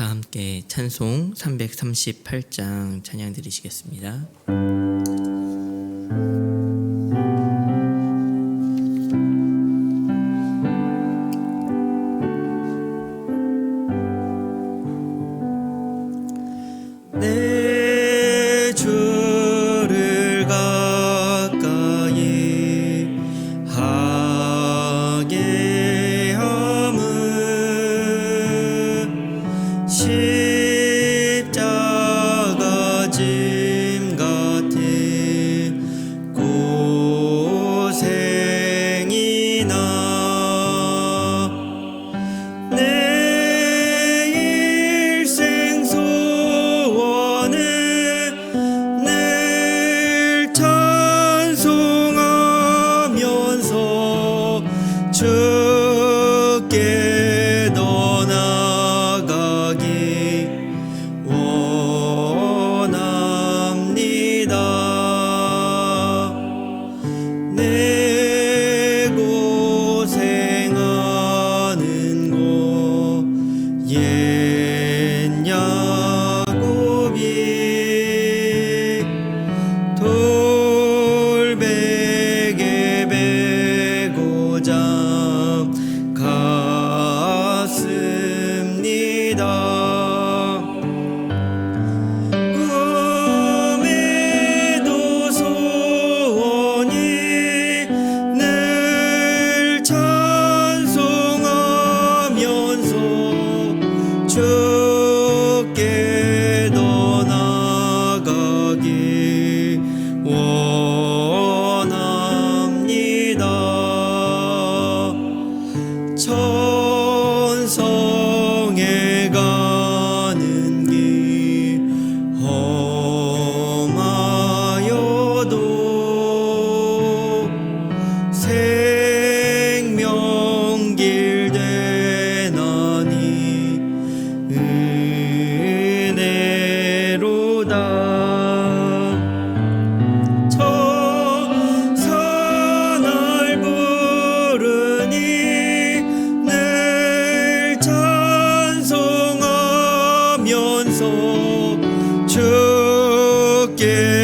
다 함께 찬송 338장 찬양 드리시겠습니다. 주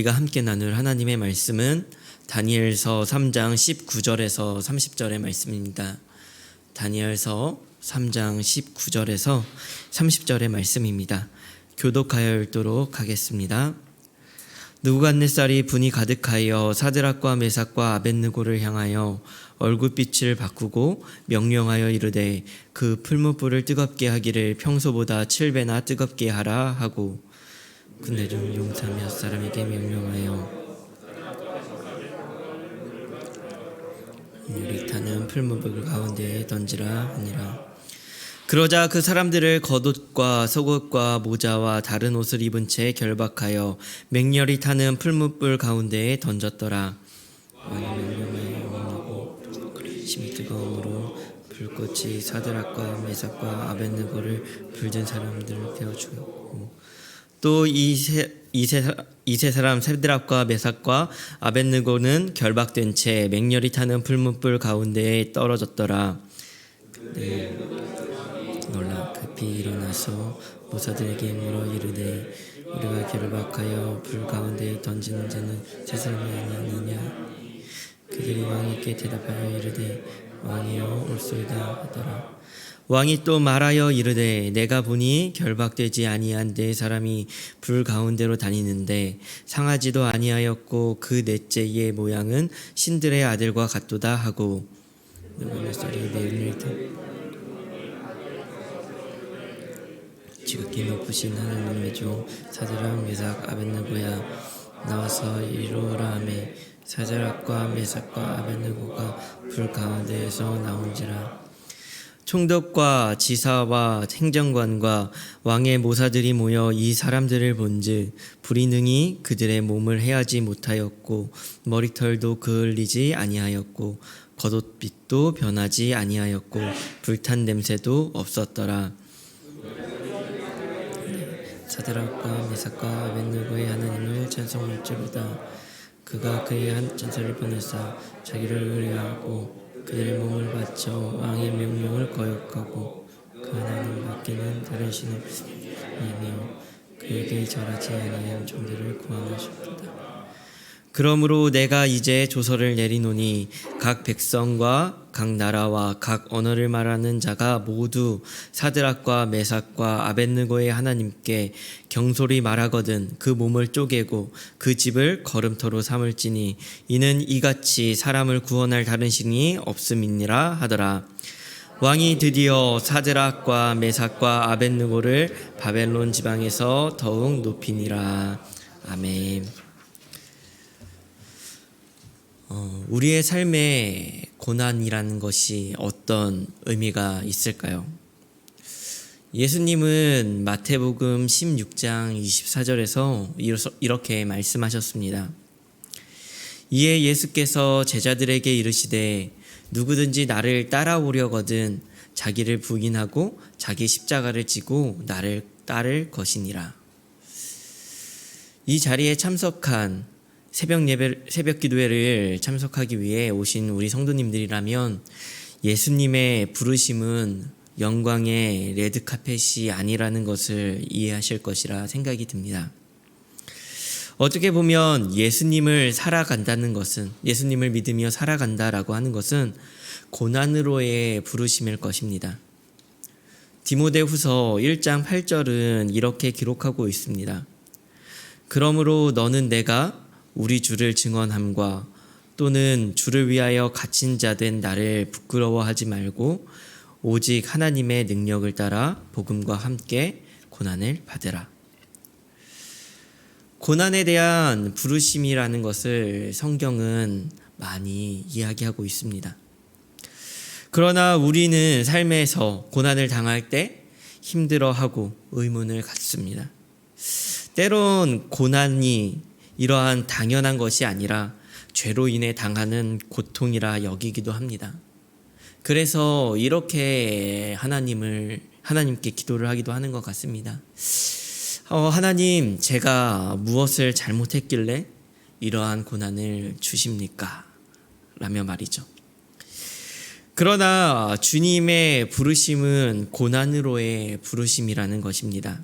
우리가 함께 나눌 하나님의 말씀은 다니엘서 3장 19절에서 30절의 말씀입니다. 다니엘서 3장 19절에서 30절의 말씀입니다. 교독하여 읽도록 하겠습니다. 느부갓네살이 분이 가득하여 사드락과 메삭과 아벤느고를 향하여 얼굴빛을 바꾸고 명령하여 이르되 그 풀무불을 뜨겁게 하기를 평소보다 칠배나 뜨겁게 하라 하고 군대 중 용사 몇 사람에게 명령하여 유리 타는 풀무불 가운데에 던지라 하니라. 그러자 그 사람들을 겉옷과 속옷과 모자와 다른 옷을 입은 채 결박하여 맹렬히 타는 풀무불 가운데에 던졌더라. 왕이 명령하여 원하고 심히 뜨거움으로 불꽃이 사드락과 메삭과 아벤느고를 불든 사람들을 태워 죽였고 또 이세 이세 이세 사람 세드락과 메삭과 아벤느고는 결박된 채 맹렬히 타는 풀무불 가운데에 떨어졌더라. 네. 놀라 급히 일어나서 모사들에게 물어 이르되 우리가 결박하여 불 가운데에 던지는 자는 세 사람이 아니느냐 그들이 왕에게 대답하여 이르되 왕이여 올소이다 하더라 왕이 또 말하여 이르되 내가 보니 결박되지 아니한 네 사람이 불 가운데로 다니는데 상하지도 아니하였고 그 넷째의 모양은 신들의 아들과 같도다 하고. 지극히 높으신 하나님의 종 사드락 메삭 아벤느고야. 나와서 이루어라 하매 사드락과 메삭과 아벤느고가 불 가운데에서 나온지라 총독과 지사와 행정관과 왕의 모사들이 모여 이 사람들을 본즉 불이 능히 그들의 몸을 해하지 못하였고 머리털도 그을리지 아니하였고 겉옷빛도 변하지 아니하였고 불탄 냄새도 없었더라. 사드락과 메삭과 아벤느고의 하나님을 찬송할지로다. 그가 그의 한 전설을 보내사 자기를 의뢰하고 그들의 몸을 바쳐 왕의 명령을 거역하고 그 하나님 밖에는 다른 신이 없으며 그에게 절하지 아니한 종들을 구원하셨다 그러므로 내가 이제 조서를 내리노니 각 백성과 각 나라와 각 언어를 말하는 자가 모두 사드락과 메삭과 아벤느고의 하나님께 경솔히 말하거든 그 몸을 쪼개고 그 집을 걸음터로 삼을지니 이는 이같이 사람을 구원할 다른 신이 없음이니라 하더라 왕이 드디어 사드락과 메삭과 아벤느고를 바벨론 지방에서 더욱 높이니라 아멘. 어, 우리의 삶에 고난이라는 것이 어떤 의미가 있을까요? 예수님은 마태복음 16장 24절에서 이렇게 말씀하셨습니다. 이에 예수께서 제자들에게 이르시되 누구든지 나를 따라오려거든 자기를 부인하고 자기 십자가를 지고 나를 따를 것이니라. 이 자리에 참석한 새벽 예배, 새벽 기도회를 참석하기 위해 오신 우리 성도님들이라면 예수님의 부르심은 영광의 레드 카펫이 아니라는 것을 이해하실 것이라 생각이 듭니다. 어떻게 보면 예수님을 살아간다는 것은 예수님을 믿으며 살아간다라고 하는 것은 고난으로의 부르심일 것입니다. 디모데후서 1장 8절은 이렇게 기록하고 있습니다. 그러므로 너는 내가 우리 주를 증언함과 또는 주를 위하여 갇힌 자 된 나를 부끄러워하지 말고 오직 하나님의 능력을 따라 복음과 함께 고난을 받으라. 고난에 대한 부르심이라는 것을 성경은 많이 이야기하고 있습니다. 그러나 우리는 삶에서 고난을 당할 때 힘들어하고 의문을 갖습니다. 때론 고난이 이러한 당연한 것이 아니라 죄로 인해 당하는 고통이라 여기기도 합니다. 그래서 이렇게 하나님을 하나님께 기도를 하기도 하는 것 같습니다. 어, 하나님, 제가 무엇을 잘못했길래 이러한 고난을 주십니까? 라며 말이죠. 그러나 주님의 부르심은 고난으로의 부르심이라는 것입니다.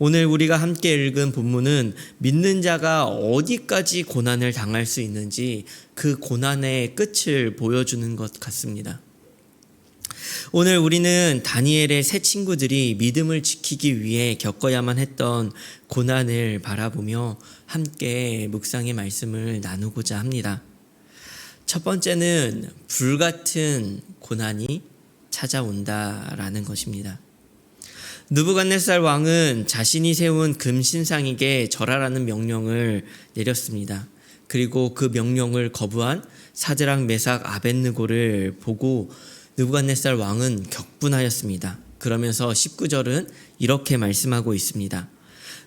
오늘 우리가 함께 읽은 본문은 믿는 자가 어디까지 고난을 당할 수 있는지 그 고난의 끝을 보여주는 것 같습니다. 오늘 우리는 다니엘의 새 친구들이 믿음을 지키기 위해 겪어야만 했던 고난을 바라보며 함께 묵상의 말씀을 나누고자 합니다. 첫 번째는 불같은 고난이 찾아온다라는 것입니다. 느부갓네살 왕은 자신이 세운 금 신상에게 절하라는 명령을 내렸습니다. 그리고 그 명령을 거부한 사드락 메삭 아벤느고를 보고 느부갓네살 왕은 격분하였습니다. 그러면서 19절은 이렇게 말씀하고 있습니다.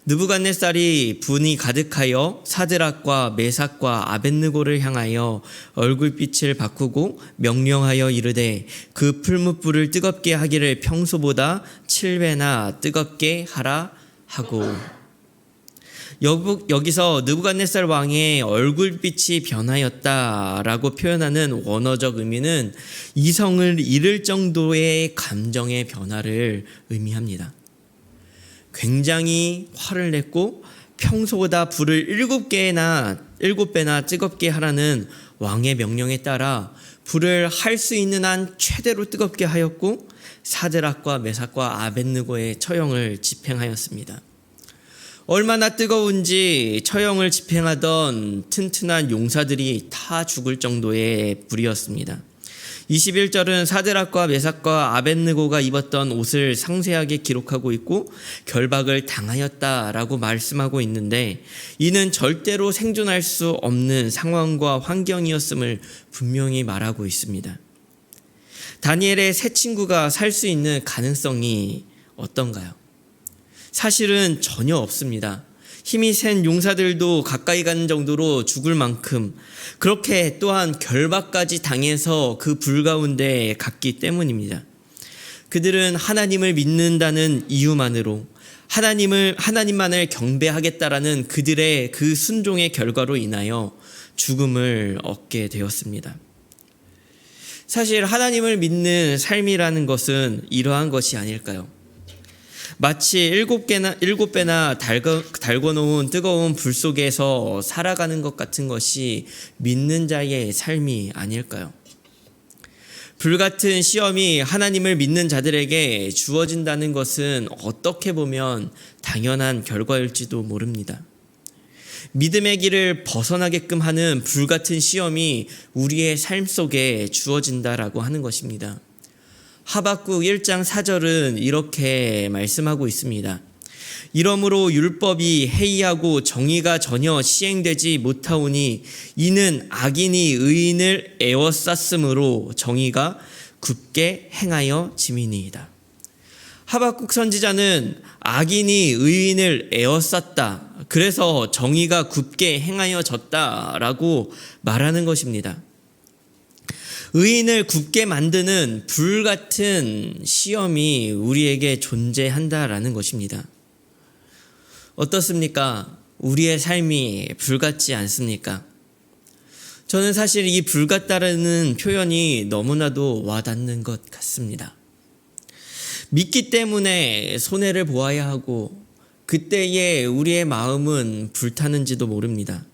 느부갓네살이 분이 가득하여 사드락과 메삭과 아벤느고를 향하여 얼굴빛을 바꾸고 명령하여 이르되 그 풀무불을 뜨겁게 하기를 평소보다 7배나 뜨겁게 하라 하고 여기서 느부갓네살 왕의 얼굴빛이 변하였다라고 표현하는 원어적 의미는 이성을 잃을 정도의 감정의 변화를 의미합니다. 굉장히 화를 냈고 평소보다 불을 일곱 개나 일곱 배나 뜨겁게 하라는 왕의 명령에 따라 불을 할 수 있는 한 최대로 뜨겁게 하였고 사드락과 메삭과 아벤느고의 처형을 집행하였습니다. 얼마나 뜨거운지 처형을 집행하던 튼튼한 용사들이 타 죽을 정도의 불이었습니다. 21절은 사드락과 메삭과 아벤느고가 입었던 옷을 상세하게 기록하고 있고 결박을 당하였다라고 말씀하고 있는데 이는 절대로 생존할 수 없는 상황과 환경이었음을 분명히 말하고 있습니다. 다니엘의 새 친구가 살 수 있는 가능성이 어떤가요? 사실은 전혀 없습니다. 힘이 센 용사들도 가까이 가는 정도로 죽을 만큼 그렇게 또한 결박까지 당해서 그 불 가운데 갔기 때문입니다. 그들은 하나님을 믿는다는 이유만으로 하나님을 하나님만을 경배하겠다라는 그들의 그 순종의 결과로 인하여 죽음을 얻게 되었습니다. 사실 하나님을 믿는 삶이라는 것은 이러한 것이 아닐까요? 마치 일곱 개나 일곱 배나 달궈 달궈 놓은 뜨거운 불 속에서 살아가는 것 같은 것이 믿는 자의 삶이 아닐까요? 불 같은 시험이 하나님을 믿는 자들에게 주어진다는 것은 어떻게 보면 당연한 결과일지도 모릅니다. 믿음의 길을 벗어나게끔 하는 불 같은 시험이 우리의 삶 속에 주어진다라고 하는 것입니다. 하박국 1장 4절은 이렇게 말씀하고 있습니다. 이러므로 율법이 해이하고 정의가 전혀 시행되지 못하오니 이는 악인이 의인을 애워쌌으므로 정의가 굳게 행하여 지민이이다. 하박국 선지자는 악인이 의인을 애워쌌다. 그래서 정의가 굳게 행하여 졌다라고 말하는 것입니다. 의인을 굳게 만드는 불 같은 시험이 우리에게 존재한다라는 것입니다. 어떻습니까? 우리의 삶이 불같지 않습니까? 저는 사실 이 불같다라는 표현이 너무나도 와닿는 것 같습니다. 믿기 때문에 손해를 보아야 하고 그때에 우리의 마음은 불타는지도 모릅니다.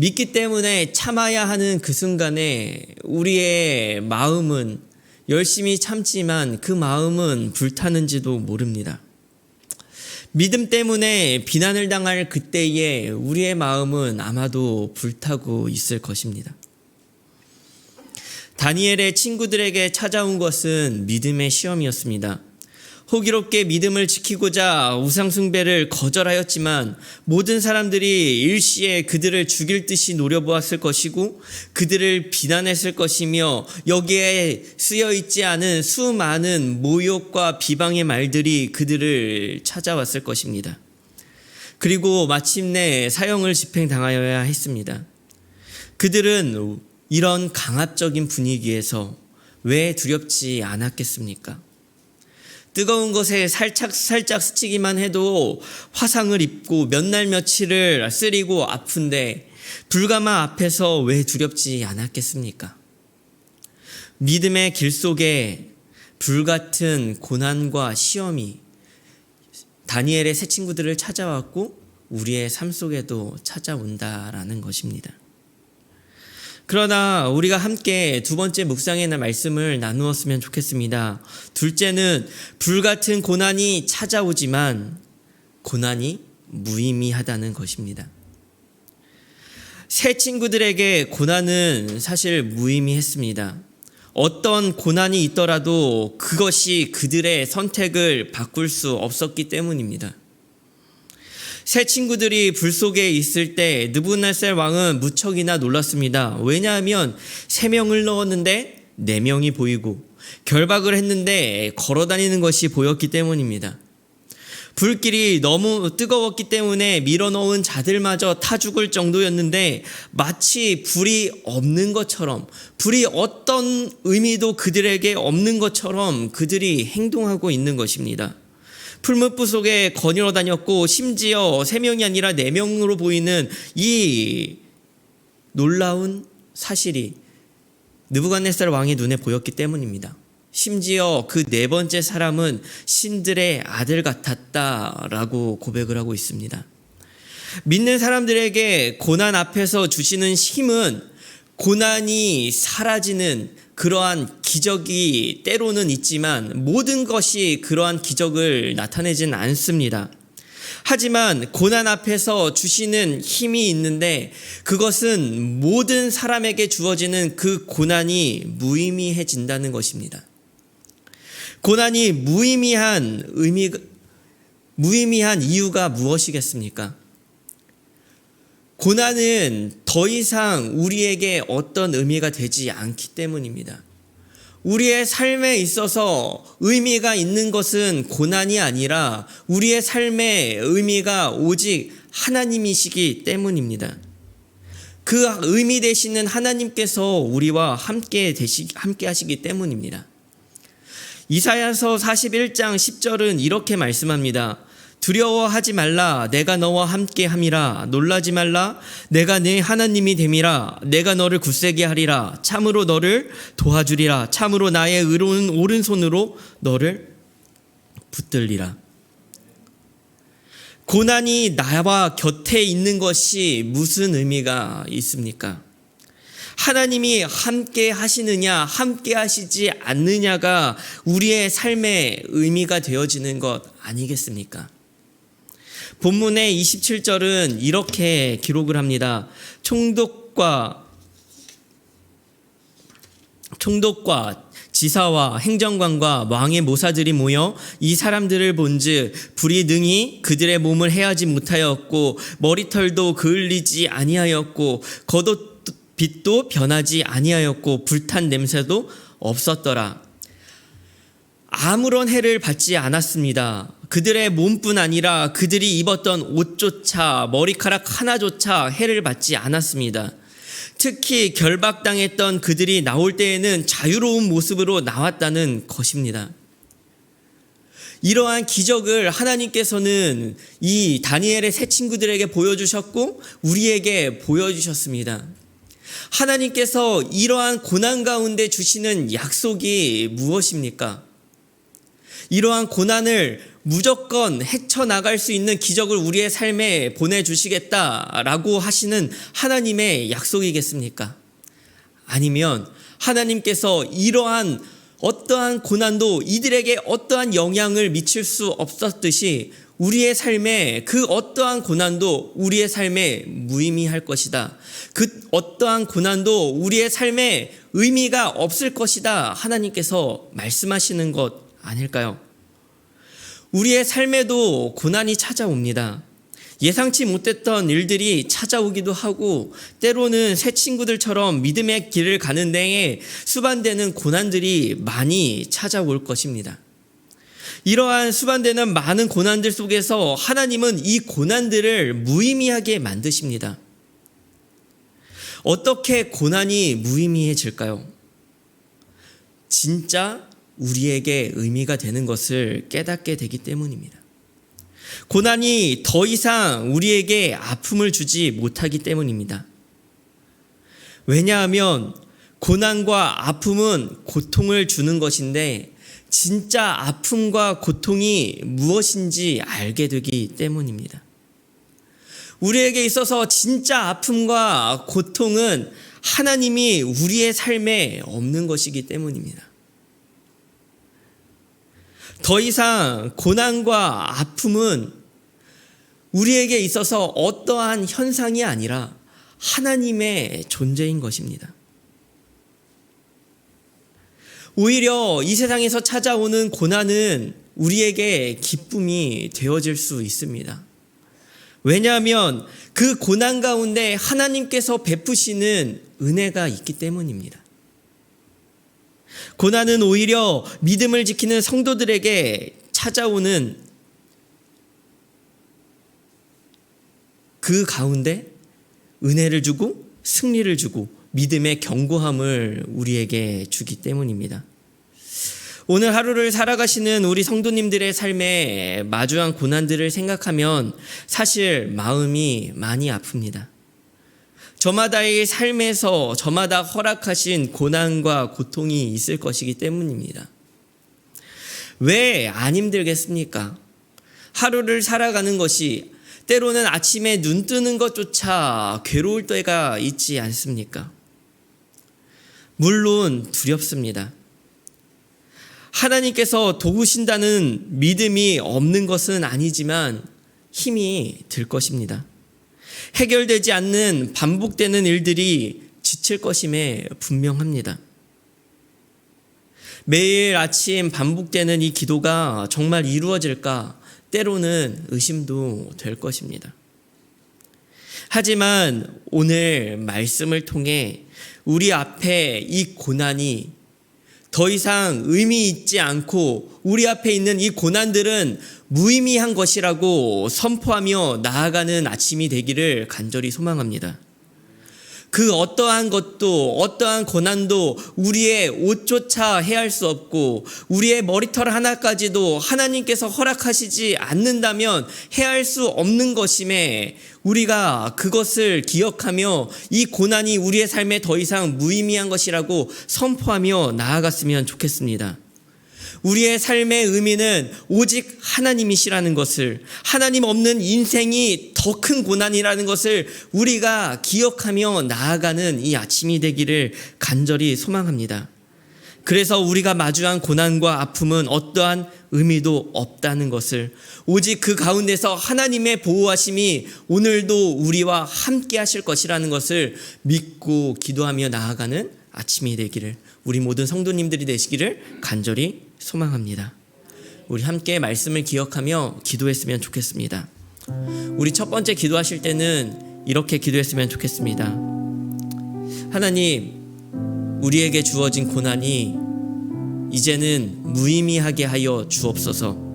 믿기 때문에 참아야 하는 그 순간에 우리의 마음은 열심히 참지만 그 마음은 불타는지도 모릅니다. 믿음 때문에 비난을 당할 그때에 우리의 마음은 아마도 불타고 있을 것입니다. 다니엘의 친구들에게 찾아온 것은 믿음의 시험이었습니다. 호기롭게 믿음을 지키고자 우상숭배를 거절하였지만 모든 사람들이 일시에 그들을 죽일 듯이 노려보았을 것이고 그들을 비난했을 것이며 여기에 쓰여 있지 않은 수많은 모욕과 비방의 말들이 그들을 찾아왔을 것입니다. 그리고 마침내 사형을 집행당하여야 했습니다. 그들은 이런 강압적인 분위기에서 왜 두렵지 않았겠습니까? 뜨거운 것에 살짝 살짝 스치기만 해도 화상을 입고 몇 날 며칠을 쓰리고 아픈데 불가마 앞에서 왜 두렵지 않았겠습니까? 믿음의 길 속에 불같은 고난과 시험이 다니엘의 새 친구들을 찾아왔고 우리의 삶 속에도 찾아온다라는 것입니다. 그러나 우리가 함께 두 번째 묵상의 날 말씀을 나누었으면 좋겠습니다. 둘째는 불같은 고난이 찾아오지만 고난이 무의미하다는 것입니다. 새 친구들에게 고난은 사실 무의미했습니다. 어떤 고난이 있더라도 그것이 그들의 선택을 바꿀 수 없었기 때문입니다. 새 친구들이 불 속에 있을 때 느부갓네살 왕은 무척이나 놀랐습니다. 왜냐하면 세 명을 넣었는데 네 명이 보이고 결박을 했는데 걸어 다니는 것이 보였기 때문입니다. 불길이 너무 뜨거웠기 때문에 밀어넣은 자들마저 타 죽을 정도였는데 마치 불이 없는 것처럼 불이 어떤 의미도 그들에게 없는 것처럼 그들이 행동하고 있는 것입니다. 풀무불 속에 거닐어 다녔고 심지어 세 명이 아니라 네 명으로 보이는 이 놀라운 사실이 느부갓네살 왕의 눈에 보였기 때문입니다. 심지어 그 네 번째 사람은 신들의 아들 같았다라고 고백을 하고 있습니다. 믿는 사람들에게 고난 앞에서 주시는 힘은 고난이 사라지는 그러한 기적이 때로는 있지만 모든 것이 그러한 기적을 나타내지는 않습니다. 하지만 고난 앞에서 주시는 힘이 있는데 그것은 모든 사람에게 주어지는 그 고난이 무의미해진다는 것입니다. 고난이 무의미한 의미, 무의미한 이유가 무엇이겠습니까? 고난은 더 이상 우리에게 어떤 의미가 되지 않기 때문입니다. 우리의 삶에 있어서 의미가 있는 것은 고난이 아니라 우리의 삶의 의미가 오직 하나님이시기 때문입니다. 그 의미 되시는 하나님께서 우리와 함께 되시, 함께 하시기 때문입니다. 이사야서 41장 10절은 이렇게 말씀합니다. 두려워하지 말라. 내가 너와 함께 함이라. 놀라지 말라. 내가 네 하나님이 됨이라. 내가 너를 굳세게 하리라. 참으로 너를 도와주리라. 참으로 나의 의로운 오른손으로 너를 붙들리라. 고난이 나와 곁에 있는 것이 무슨 의미가 있습니까? 하나님이 함께 하시느냐, 함께 하시지 않느냐가 우리의 삶의 의미가 되어지는 것 아니겠습니까? 본문의 27절은 이렇게 기록을 합니다. 총독과 총독과 지사와 행정관과 왕의 모사들이 모여 이 사람들을 본즉 불이 능히 그들의 몸을 해하지 못하였고 머리털도 그을리지 아니하였고 겉옷 빛도 변하지 아니하였고 불탄 냄새도 없었더라. 아무런 해를 받지 않았습니다. 그들의 몸뿐 아니라 그들이 입었던 옷조차 머리카락 하나조차 해를 받지 않았습니다. 특히 결박당했던 그들이 나올 때에는 자유로운 모습으로 나왔다는 것입니다. 이러한 기적을 하나님께서는 이 다니엘의 새 친구들에게 보여주셨고 우리에게 보여주셨습니다. 하나님께서 이러한 고난 가운데 주시는 약속이 무엇입니까? 이러한 고난을 무조건 헤쳐나갈 수 있는 기적을 우리의 삶에 보내주시겠다라고 하시는 하나님의 약속이겠습니까? 아니면 하나님께서 이러한 어떠한 고난도 이들에게 어떠한 영향을 미칠 수 없었듯이 우리의 삶에 그 어떠한 고난도 우리의 삶에 무의미할 것이다. 그 어떠한 고난도 우리의 삶에 의미가 없을 것이다. 하나님께서 말씀하시는 것 아닐까요? 우리의 삶에도 고난이 찾아옵니다. 예상치 못했던 일들이 찾아오기도 하고 때로는 새 친구들처럼 믿음의 길을 가는 데에 수반되는 고난들이 많이 찾아올 것입니다. 이러한 수반되는 많은 고난들 속에서 하나님은 이 고난들을 무의미하게 만드십니다. 어떻게 고난이 무의미해질까요? 진짜 우리에게 의미가 되는 것을 깨닫게 되기 때문입니다. 고난이 더 이상 우리에게 아픔을 주지 못하기 때문입니다. 왜냐하면 고난과 아픔은 고통을 주는 것인데 진짜 아픔과 고통이 무엇인지 알게 되기 때문입니다. 우리에게 있어서 진짜 아픔과 고통은 하나님이 우리의 삶에 없는 것이기 때문입니다. 더 이상 고난과 아픔은 우리에게 있어서 어떠한 현상이 아니라 하나님의 존재인 것입니다. 오히려 이 세상에서 찾아오는 고난은 우리에게 기쁨이 되어질 수 있습니다. 왜냐하면 그 고난 가운데 하나님께서 베푸시는 은혜가 있기 때문입니다. 고난은 오히려 믿음을 지키는 성도들에게 찾아오는 그 가운데 은혜를 주고 승리를 주고 믿음의 견고함을 우리에게 주기 때문입니다. 오늘 하루를 살아가시는 우리 성도님들의 삶에 마주한 고난들을 생각하면 사실 마음이 많이 아픕니다. 저마다의 삶에서 저마다 허락하신 고난과 고통이 있을 것이기 때문입니다. 왜 안 힘들겠습니까? 하루를 살아가는 것이 때로는 아침에 눈 뜨는 것조차 괴로울 때가 있지 않습니까? 물론 두렵습니다. 하나님께서 도우신다는 믿음이 없는 것은 아니지만 힘이 들 것입니다. 해결되지 않는 반복되는 일들이 지칠 것임에 분명합니다. 매일 아침 반복되는 이 기도가 정말 이루어질까 때로는 의심도 될 것입니다. 하지만 오늘 말씀을 통해 우리 앞에 이 고난이 더 이상 의미 있지 않고 우리 앞에 있는 이 고난들은 무의미한 것이라고 선포하며 나아가는 아침이 되기를 간절히 소망합니다. 그 어떠한 것도 어떠한 고난도 우리의 옷조차 해할 수 없고 우리의 머리털 하나까지도 하나님께서 허락하시지 않는다면 해할 수 없는 것임에 우리가 그것을 기억하며 이 고난이 우리의 삶에 더 이상 무의미한 것이라고 선포하며 나아갔으면 좋겠습니다. 우리의 삶의 의미는 오직 하나님이시라는 것을, 하나님 없는 인생이 더 큰 고난이라는 것을 우리가 기억하며 나아가는 이 아침이 되기를 간절히 소망합니다. 그래서 우리가 마주한 고난과 아픔은 어떠한 의미도 없다는 것을 오직 그 가운데서 하나님의 보호하심이 오늘도 우리와 함께 하실 것이라는 것을 믿고 기도하며 나아가는 아침이 되기를 우리 모든 성도님들이 되시기를 간절히 소망합니다. 우리 함께 말씀을 기억하며 기도했으면 좋겠습니다. 우리 첫 번째 기도하실 때는 이렇게 기도했으면 좋겠습니다. 하나님, 우리에게 주어진 고난이 이제는 무의미하게 하여 주옵소서.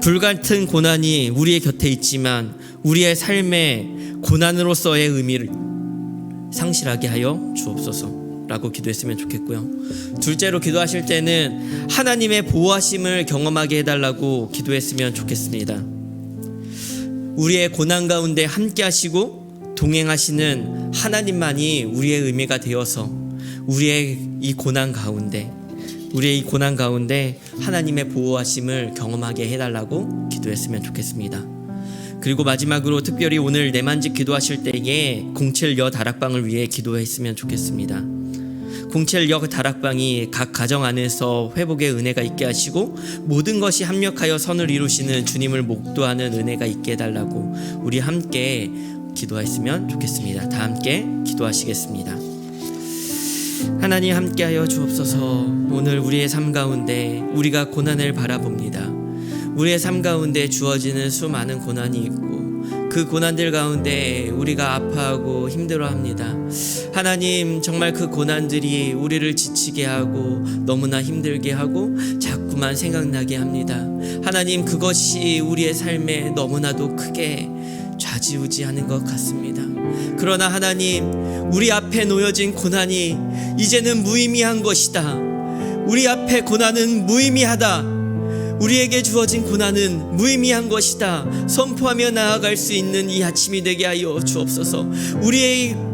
불같은 고난이 우리의 곁에 있지만 우리의 삶의 고난으로서의 의미를 상실하게 하여 주옵소서. 라고 기도했으면 좋겠고요. 둘째로 기도하실 때는 하나님의 보호하심을 경험하게 해달라고 기도했으면 좋겠습니다. 우리의 고난 가운데 함께 하시고 동행하시는 하나님만이 우리의 의미가 되어서 우리의 이 고난 가운데 우리의 이 고난 가운데 하나님의 보호하심을 경험하게 해달라고 기도했으면 좋겠습니다. 그리고 마지막으로 특별히 오늘 내만직 기도하실 때에 07여 다락방을 위해 기도했으면 좋겠습니다. 07역 다락방이 각 가정 안에서 회복의 은혜가 있게 하시고 모든 것이 합력하여 선을 이루시는 주님을 목도하는 은혜가 있게 해달라고 우리 함께 기도했으면 좋겠습니다. 다 함께 기도하시겠습니다. 하나님 함께하여 주옵소서 오늘 우리의 삶 가운데 우리가 고난을 바라봅니다. 우리의 삶 가운데 주어지는 수많은 고난이 있고 그 고난들 가운데 우리가 아파하고 힘들어합니다. 하나님 정말 그 고난들이 우리를 지치게 하고 너무나 힘들게 하고 자꾸만 생각나게 합니다. 하나님 그것이 우리의 삶에 너무나도 크게 좌지우지하는 것 같습니다. 그러나 하나님 우리 앞에 놓여진 고난이 이제는 무의미한 것이다. 우리 앞에 고난은 무의미하다. 우리에게 주어진 고난은 무의미한 것이다. 선포하며 나아갈 수 있는 이 아침이 되게 하여 주옵소서. 우리의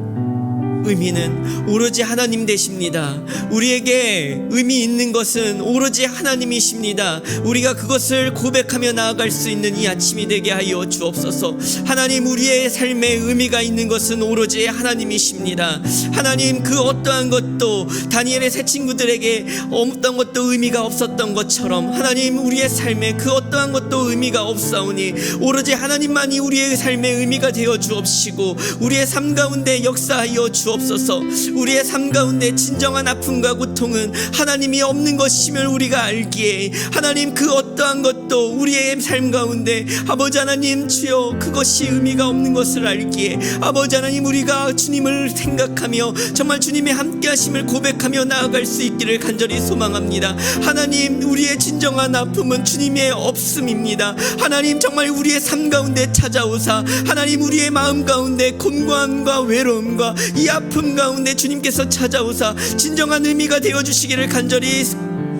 의미는 오로지 하나님 되십니다. 우리에게 의미 있는 것은 오로지 하나님이십니다. 우리가 그것을 고백하며 나아갈 수 있는 이 아침이 되게 하여 주옵소서. 하나님 우리의 삶에 의미가 있는 것은 오로지 하나님이십니다. 하나님 그 어떠한 것도 다니엘의 새 친구들에게 어떤 것도 의미가 없었던 것처럼 하나님 우리의 삶에 그 어떠한 것도 의미가 없사오니 오로지 하나님만이 우리의 삶에 의미가 되어 주옵시고 우리의 삶 가운데 역사하여 주옵소서. 주옵소서 우리의 삶 가운데 진정한 아픔과 고통은 하나님이 없는 것임을 우리가 알기에 하나님 그 어떠한 것도 우리의 삶 가운데 아버지 하나님 주여 그것이 의미가 없는 것을 알기에 아버지 하나님 우리가 주님을 생각하며 정말 주님의 함께 하심을 고백하며 나아갈 수 있기를 간절히 소망합니다. 하나님 우리의 진정한 아픔은 주님의 없음입니다. 하나님 정말 우리의 삶 가운데 찾아오사 하나님 우리의 마음 가운데 곤고함과 외로움과 이 아픔 가운데 주님께서 찾아오사 진정한 의미가 되어 주시기를 간절히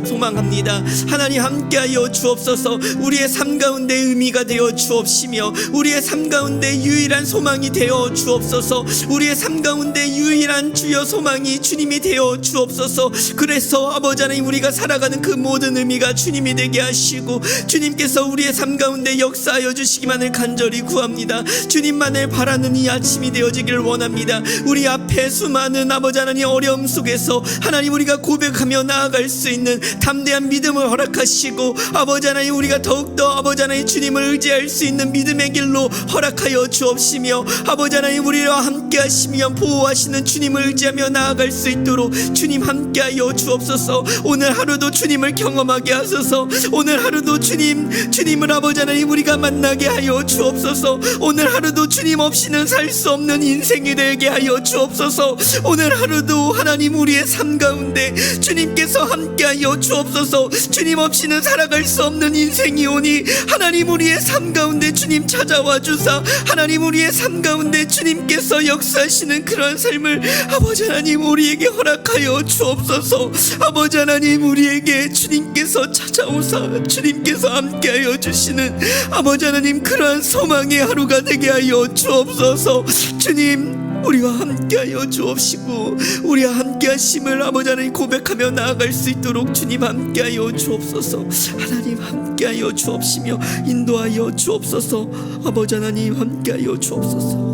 소망합니다. 하나님 함께하여 주옵소서. 우리의 삶 가운데 의미가 되어 주옵시며 우리의 삶 가운데 유일한 소망이 되어 주옵소서. 우리의 삶 가운데 유일한 주여 소망이 주님이 되어 주옵소서. 그래서 아버지 하나님 우리가 살아가는 그 모든 의미가 주님이 되게 하시고 주님께서 우리의 삶 가운데 역사하여 주시기만을 간절히 구합니다. 주님만을 바라는 이 아침이 되어지기를 원합니다. 우리 앞에 수많은 아버지 하나님 어려움 속에서 하나님 우리가 고백하며 나아갈 수 있는 담대한 믿음을 허락하시고 아버지 하나님 우리가 더욱더 아버지 하나님 주님을 의지할 수 있는 믿음의 길로 허락하여 주옵시며 아버지 하나님 우리와 함께 하시며 보호하시는 주님을 의지하며 나아갈 수 있도록 주님 함께하여 주옵소서. 오늘 하루도 주님을 경험하게 하소서. 오늘 하루도 주님 주님을 아버지 하나님 우리가 만나게 하여 주옵소서. 오늘 하루도 주님 없이는 살 수 없는 인생이 되게 하여 주옵소서. 오늘 하루도 하나님 우리의 삶 가운데 주님께서 함께하여 주옵소서. 주님 없이는 살아갈 수 없는 인생이 오니 하나님 우리의 삶 가운데 주님 찾아와 주사. 하나님 우리의 삶 가운데 주님께서 역사하시는 그러한 삶을 아버지 하나님 우리에게 허락하여 주옵소서. 아버지 하나님 우리에게 주님께서 찾아오사 주님께서 함께하여 주시는 아버지 하나님 그러한 소망의 하루가 되게 하여 주옵소서. 주님 우리와 함께하여 주옵시고 우리와 함께하심을 아버지 하나님 고백하며 나아갈 수 있도록 주님 함께하여 주옵소서. 하나님 함께하여 주옵시며 인도하여 주옵소서. 아버지 하나님 함께하여 주옵소서